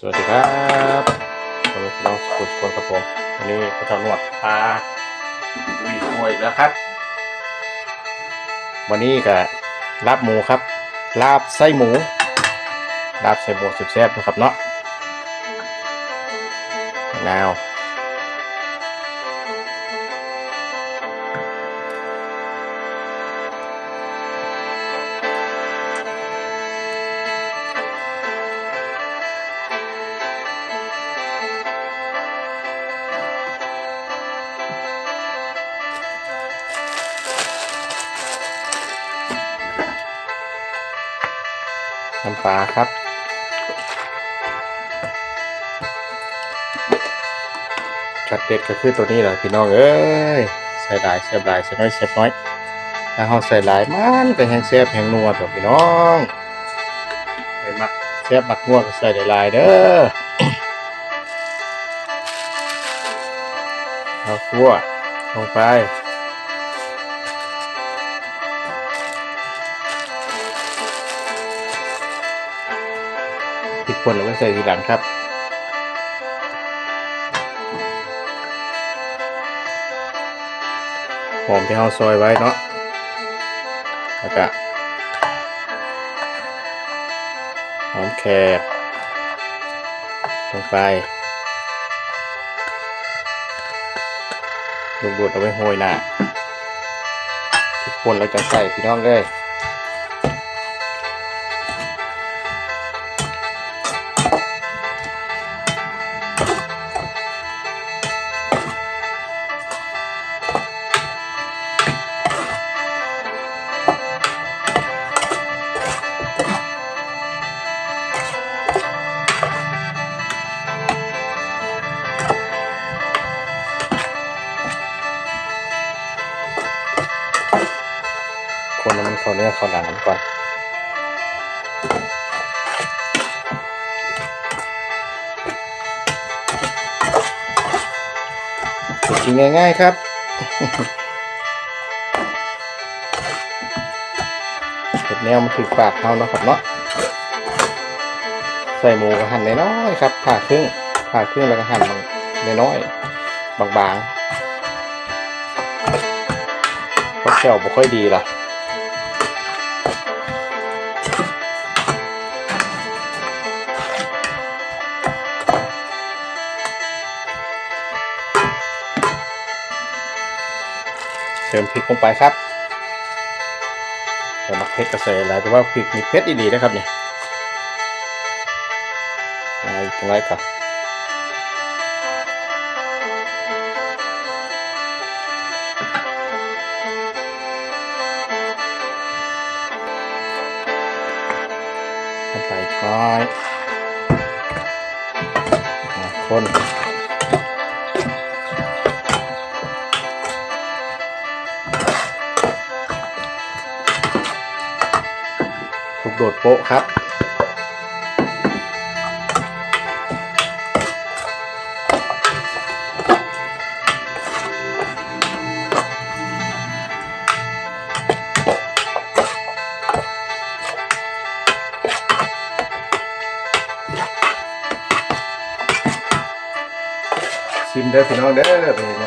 สวัสดีครับผมน้องสกุลสกุลครับผมวันนี้กระเจ้าหนวดพาดุยครัวอีกแล้วครับ วันนี้ก็ลาบหมูครับ ลาบไส้หมู ลาบไส้หมูสุดแซ่บนะครับเนาะมะนาว น้ำปลาครับ ช็อตเด็ดก็คือตัวนี้แหละพี่น้องเอ้ยใส่หลายเสียบหลายใส่น้อยเสียบน้อยถ้าเราใส่หลายมันก็แห้งแซ่บแห้งนัวตัวพี่น้องไปมักแซ่บมักนัวก็ใส่หลายเด้อเอาคั่วลงไป พริกป่นเราไว้ใส่ทีหลังครับ หอมที่เราซอยไว้เนาะแล้วก็หอมแขกลงไปลูกดูดเอาไว้โหยหน้าพริกป่นเราจะใส่พี่น้องเลย นื้อข้าหนังกันก่อนกินง่าย ๆ ครับเห็ดแนวมันถือปากเขาเนาะครับเนาะใส่หมูก็หั่นน้อยๆครับผ่าครึ่งผ่าครึ่งแล้วก็หั่นน้อยๆบางๆเพราะแก้วบ่ค่อยดีล่ะ เติมพริกลงไปครับแต่มักเผ็ดก็ใส่อะไรแต่ว่าพริกมีเผ็ดดีๆนะครับเนี่ยมาอีกน้อยก่อนทำไปอีกน้อยคน โดดโป๊ะครับ ชิมเด้อพี่น้องเด้อเป็นไง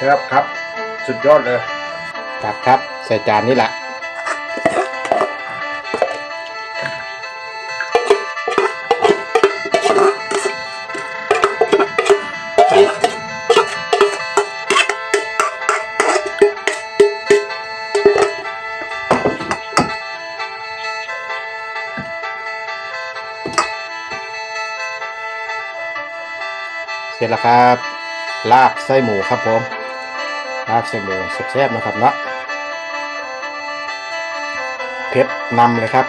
ครับครับ สุดยอดเลยครับครับใส่จานนี่แหละเสร็จแล้วครับ ลาบไส้หมูครับผม ลาบเส้หมูแซ่บๆนะครับเนาะเผ็ดนำเลยครับ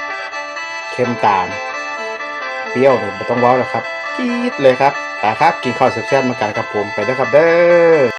เค็มตาม เปรี้ยวเนี่ยไม่ต้องว้าแล้วครับจี๊ดเลยครับแต่ครับกินข้าวแซ่บๆมากันครับผมไปแล้วครับเด้อ